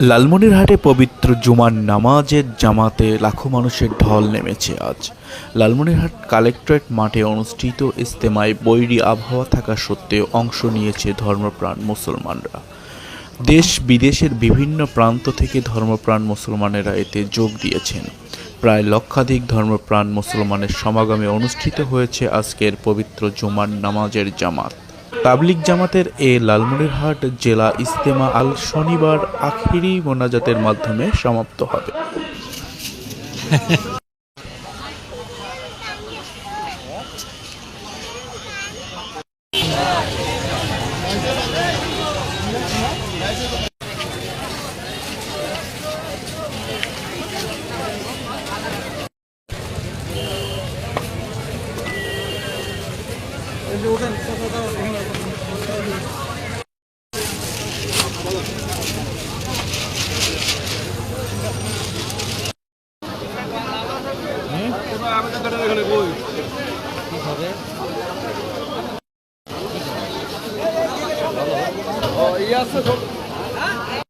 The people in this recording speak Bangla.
লালমনিরহাটে পবিত্র জুমার নামাজের জামাতে লাখো মানুষের ঢল নেমেছে আজ। লালমনিরহাট কালেক্টরেট মাঠে অনুষ্ঠিত ইস্তেমায় বৈরী আবহাওয়া থাকা সত্ত্বেও অংশ নিয়েছে ধর্মপ্রাণ মুসলমানরা। দেশ বিদেশের বিভিন্ন প্রান্ত থেকে ধর্মপ্রাণ মুসলমানেরা এতে যোগ দিয়েছেন। প্রায় লক্ষাধিক ধর্মপ্রাণ মুসলমানের সমাগমে অনুষ্ঠিত হয়েছে আজকের পবিত্র জুমার নামাজের জামাত। তাবলিক জামাতের এ লালমনিরহাট জেলা ইস্তেমা আল শনিবার আখেরি মোনাজাতের মাধ্যমে সমাপ্ত হবে। ইয়ে আছে